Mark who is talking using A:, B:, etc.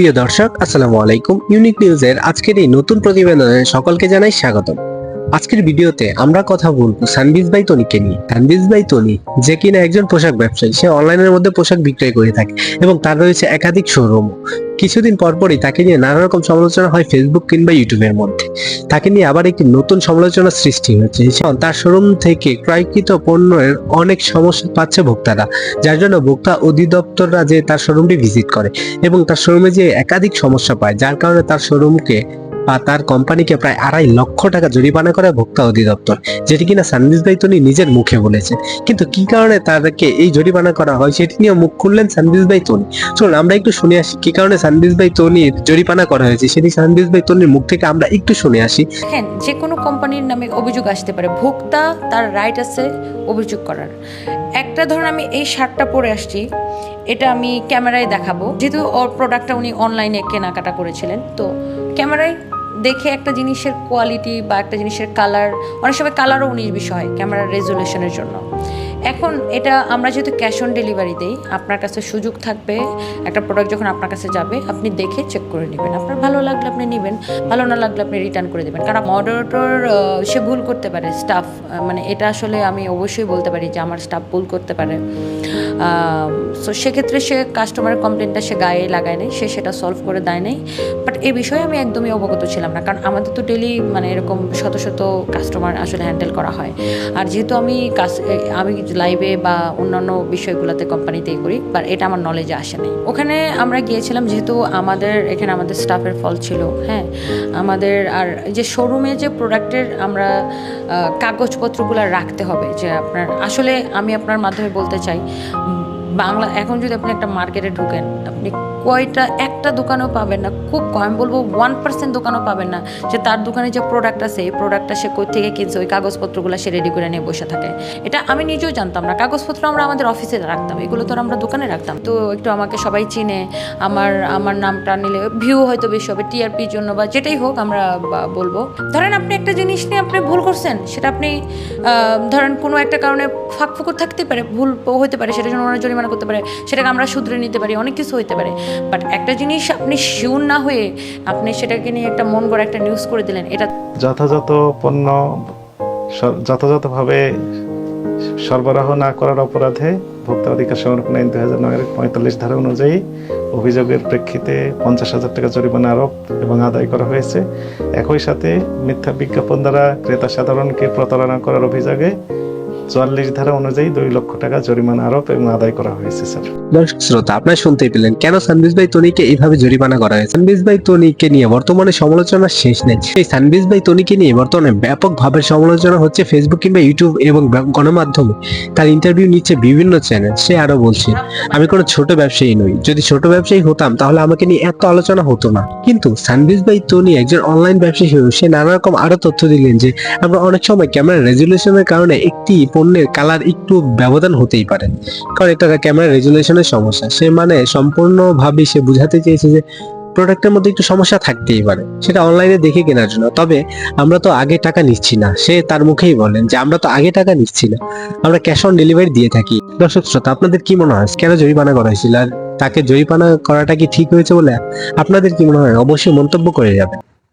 A: প্রিয় দর্শক আসসালামু আলাইকুম। ইউনিক নিউজের আজকের এই নতুন প্রতিবেদনে সকলকে জানাই স্বাগতম। আজকের ভিডিওতে আমরা কথা বলব সানবিজ বাই তনিকে নিয়ে। সানবিজ বাই তনি যে কিনা একজন পোশাক ব্যবসায়ী, সে অনলাইনের মধ্যে পোশাক বিক্রয় করে থাকে এবং তার রয়েছে একাধিক শোরুম কিছুদিন পরপরই তাকে নিয়ে নানা রকম সমালোচনা হয় ফেসবুক কিংবা ইউটিউবের মধ্যে। তাকে নিয়ে আবার একটি নতুন সমালোচনার সৃষ্টি হয়েছে। তার শোরুম থেকে ক্রয়কৃত পণ্যের অনেক সমস্যা পাচ্ছে ভোক্তারা, যার জন্য ভোক্তা অধিদপ্তররা যে তার শোরুমটি ভিজিট করে এবং তার শোরুমে যে একাধিক সমস্যা পায়, যার কারণে তার শোরুমকে বা তার কোম্পানিকে প্রায় আড়াই লক্ষ টাকা জরিমানা করে ভোক্তা অধিদপ্তর, যেটি কিনা সানবিজ বাইতনি নিজের মুখে বলেছে কিন্তু কি কারণে তাদেরকে এই জরিমানা করা হয় সেটি নিয়ে মুখ খুললেন সানবিজ বাইতনি চলুন, আমরা একটু শুনে আসি কি কারণে সানবিজ বাইতনির জরিমানা করা হয়েছে সেটি সানবিজ বাইতনির মুখ থেকে আমরা একটু শুনে আসি।
B: দেখেন, যে কোনো কোম্পানির নামে অভিযোগ আসতে পারে, ভোক্তা তার রাইট আছে অভিযোগ করার। একটা ধরুন আমি এই শার্টটা পরে আসছি, এটা আমি ক্যামেরায় দেখাবো। যেহেতু ওর প্রোডাক্টটা উনি অনলাইনে কেনাকাটা করেছিলেন, তো ক্যামেরায় দেখে একটা জিনিসের কোয়ালিটি বা একটা জিনিসের কালার অনেক সময় কালারও উনিশ বিষয় ক্যামেরার রেজুলেশনের জন্য। এখন এটা আমরা যেহেতু ক্যাশ অন ডেলিভারি দিই, আপনার কাছে সুযোগ থাকবে, একটা প্রোডাক্ট যখন আপনার কাছে যাবে, আপনি দেখে চেক করে নেবেন। আপনার ভালো লাগলে আপনি নেবেন, ভালো না লাগলে আপনি রিটার্ন করে দেবেন। কারণ মডারেটর সে ভুল করতে পারে স্টাফ মানে এটা আসলে আমি অবশ্যই বলতে পারি যে আমার স্টাফ ভুল করতে পারে। সো সেক্ষেত্রে সে কাস্টমারের কমপ্লেনটা সে গায়ে লাগায় নাই, সে সেটা সলভ করে দেয় নেই। বাট এই বিষয়ে আমি একদমই অবগত ছিলাম না, কারণ আমাদের তো ডেলি মানে এরকম শত শত কাস্টমার আসলে হ্যান্ডেল করা হয়। আর যেহেতু আমি আমি লাইভে বা অন্যান্য বিষয়গুলোতে কোম্পানিতেই করি বা এটা আমার নলেজে আসে নাই। ওখানে আমরা গিয়েছিলাম যেহেতু আমাদের, এখানে আমাদের স্টাফের ফল ছিল হ্যাঁ? আমাদের আর যে শোরুমে যে প্রোডাক্টের আমরা কাগজপত্রগুলো রাখতে হবে, যে আপনার, আসলে আমি আপনার মাধ্যমে বলতে চাই বাংলা, এখন যদি আপনি একটা মার্কেটে ঢুকেন, আপনি কয়টা, একটা দোকানেও পাবেন না। খুব কম বলব ওয়ান পার্সেন্ট দোকানও পাবেন না। যে তার দোকানে যে প্রোডাক্ট আছে, এই প্রোডাক্টটা সে কই থেকে কিনছে, ওই কাগজপত্রগুলো সে রেডি করে নিয়ে বসে থাকে। এটা আমি নিজেও জানতাম না। কাগজপত্র আমরা আমাদের অফিসে রাখতাম, এগুলো তো আমরা দোকানে রাখতাম। তো একটু আমাকে সবাই চিনে, আমার আমার নামটা নিলে ভিউ হয়তো বেশি হবে টিআরপির জন্য বা যেটাই হোক আমরা বলব। ধরেন আপনি একটা জিনিস নিয়ে আপনি ভুল করছেন, সেটা আপনি ধরেন কোনো একটা কারণে ফাঁক ফুকুর থাকতে পারে, ভুল হতে পারে, সেটার জন্য ওনারা জরিমানা করতে পারে, সেটাকে আমরা শুধরে নিতে পারি, অনেক কিছু হতে পারে। বাট একটা জিনিস আপনি শিওর না হয়ে আপনি সেটাকে নিয়ে একটা মন গড়া একটা নিউজ করে দিলেন, এটা
C: যথাযথ পণ্য যথাযথভাবে সরবরাহ না করার অপরাধে ভোক্তা অধিকার সংরক্ষণ আইন দুই হাজার নয়ের পঁয়তাল্লিশ ধারা অনুযায়ী অভিযোগের প্রেক্ষিতে পঞ্চাশ হাজার টাকা জরিমানা আরোপ এবং আদায় করা হয়েছে। একই সাথে মিথ্যা বিজ্ঞাপন দ্বারা ক্রেতা সাধারণকে প্রতারণা করার অভিযোগে চুয়াল্লিশ ধারা অনুযায়ী দুই লক্ষ টাকা জরিমানা আরোপ এবং আদায় করা হয়েছে, স্যার।
A: দর্শক শ্রোতা, আপনারা শুনতেই পেলেন, কেন সানবিজ বাই তনিকে এইভাবে জরিমানা করা হয়েছে? সানবিজ বাই তনিকে নিয়ে বর্তমানে সমালোচনা শেষ নেই। এই সানবিজ বাই তনিকে নিয়ে বর্তমানে ব্যাপকভাবে সমালোচনা হচ্ছে ফেসবুক কিংবা ইউটিউব এবং গণমাধ্যমে। তার ইন্টারভিউ নিচ্ছে বিভিন্ন চ্যানেল সে আরও বলছে, আমি কোনো ছোট ব্যবসায়ী নই। যদি ছোট ব্যবসায়ী হতাম, তাহলে আমাকে নিয়ে এত আলোচনা হতো না। কিন্তু সানবিজ বাই তনি একজন অনলাইন ব্যবসায়ী হিসেবে সে নানা রকম আরও তথ্য দিলেন যে, আমরা অনেক সময় ক্যামেরা রেজুলেশনের কারণে একটি পণ্যের কালার একটু ব্যবধান হতেই পারে। কারণ এটা ক্যামেরা রেজুলেশনের সমস্যা। সে মানে সম্পূর্ণভাবে সে বুঝাতে চেয়েছে যে প্রোডাক্টের মধ্যে একটু সমস্যা থাকতেই পারে। সেটা অনলাইনে দেখে কেনার জন্য। তবে আমরা তো আগে টাকা নিচ্ছি না। সে তার মুখেই বলেন যে, আমরা তো আগে টাকা নিচ্ছি না। আমরা ক্যাশ অন ডেলিভারি দিয়ে থাকি। দর্শক শ্রোতা, আপনাদের কি মনে হয়? কেন জরিমানা করা হয়েছিল? আর তাকে জরিমানা করাটা কি ঠিক হয়েছে বলে আপনাদের কি মনে হয়? অবশ্যই মন্তব্য করে যাবেন।